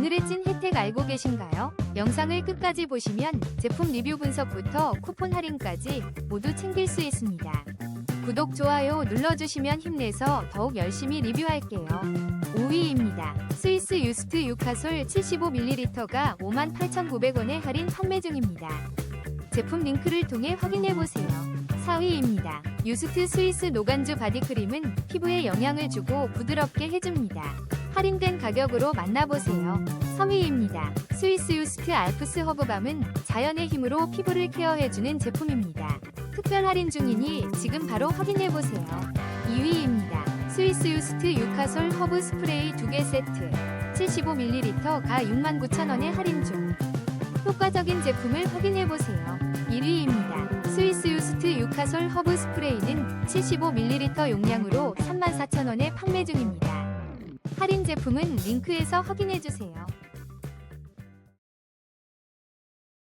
오늘의 찐 혜택 알고 계신가요? 영상을 끝까지 보시면 제품 리뷰 분석부터 쿠폰 할인까지 모두 챙길 수 있습니다. 구독, 좋아요 눌러주시면 힘내서 더욱 열심히 리뷰할게요. 5위입니다. 스위스 유스트 유카솔 75ml가 58,900원에 할인 판매 중입니다. 제품 링크를 통해 확인해보세요. 4위입니다. 유스트 스위스 노간주 바디크림은 피부에 영향을 주고 부드럽게 해줍니다. 할인된 가격으로 만나보세요. 3위입니다. 스위스 유스트 알프스 허브밤은 자연의 힘으로 피부를 케어해주는 제품입니다. 특별 할인 중이니 지금 바로 확인해보세요. 2위입니다. 스위스 유스트 유카솔 허브 스프레이 2개 세트 75ml가 69,000원에 할인 중. 효과적인 제품을 확인해보세요. 1위입니다. 스위스 유스트 유카솔 허브 스프레이는 75ml 용량으로 34,000원에 판매 중입니다. 할인 제품은 링크에서 확인해주세요.